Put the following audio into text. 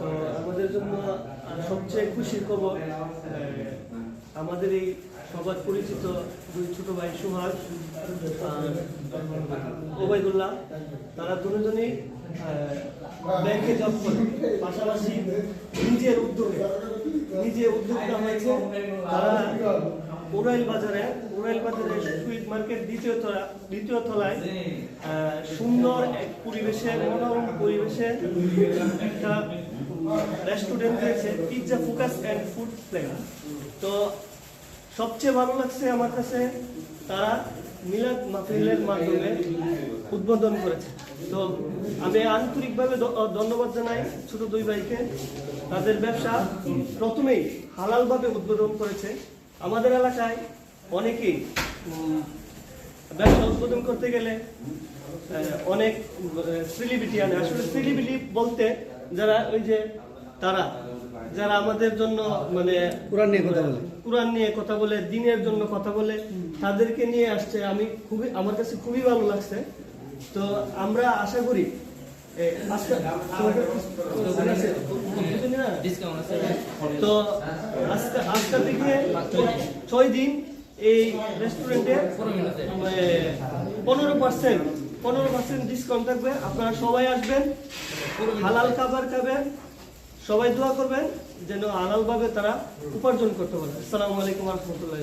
তো আমাদের জন্য সবচেয়ে খুশির খবর আমাদের এই সবার পরিচিত দুই ছোট ভাই সুহাস ওবায়দুল্লাহ, তারা দুজনেই ব্যাংকে জব করে। পাশাপাশি নিজের উদ্যোগে নিজে উদ্যোগটা হয়েছে, তারা উড়াইল বাজারে উড়াইল বাজারে সুইট মার্কেট দ্বিতীয় তলা, দ্বিতীয় তলায় আহ, সুন্দর এক পরিবেশে মনোরম পরিবেশে একটা রেস্টুরেন্ট রয়েছে pizza focus and food plane তো সবচেয়ে ভালো লাগছে আমার কাছে তারা মিলাদ মাহফিলের মাধ্যমে উদ্বোধন করেছে। তো আমি আন্তরিকভাবে ধন্যবাদ জানাই ছোট দুই ভাইকে। তাদের ব্যবসা প্রথমেই হালালভাবে উদ্বোধন করেছে। আমাদের এলাকায় অনেকেই উদ্বোধন করতে গেলে অনেক সেলিব্রিটি আনে। আসলে সেলিব্রিটি বলতে যারা ওই যে তারা যারা আমাদের জন্য মানে কোরআন নিয়ে কথা বলে। কোরআন নিয়ে কথা বলে দিনের জন্য কথা বলে তাদেরকে নিয়ে আসছে। আমি খুবই আমার কাছে খুবই ভালো লাগছে। তো আমরা আশা করি তো আজকে আজকে থেকে ছয় দিন এই রেস্টুরেন্টে পনেরো পার্সেন্ট পনেরো পার্সেন্ট ডিসকাউন্ট থাকবে। আপনারা সবাই আসবেন, হালাল খাবার খাবেন, সবাই দোয়া করবেন, যেন হালালভাবে তারা উপার্জন করতে পারে। আসসালামু আলাইকুম রহমতুল্লাহ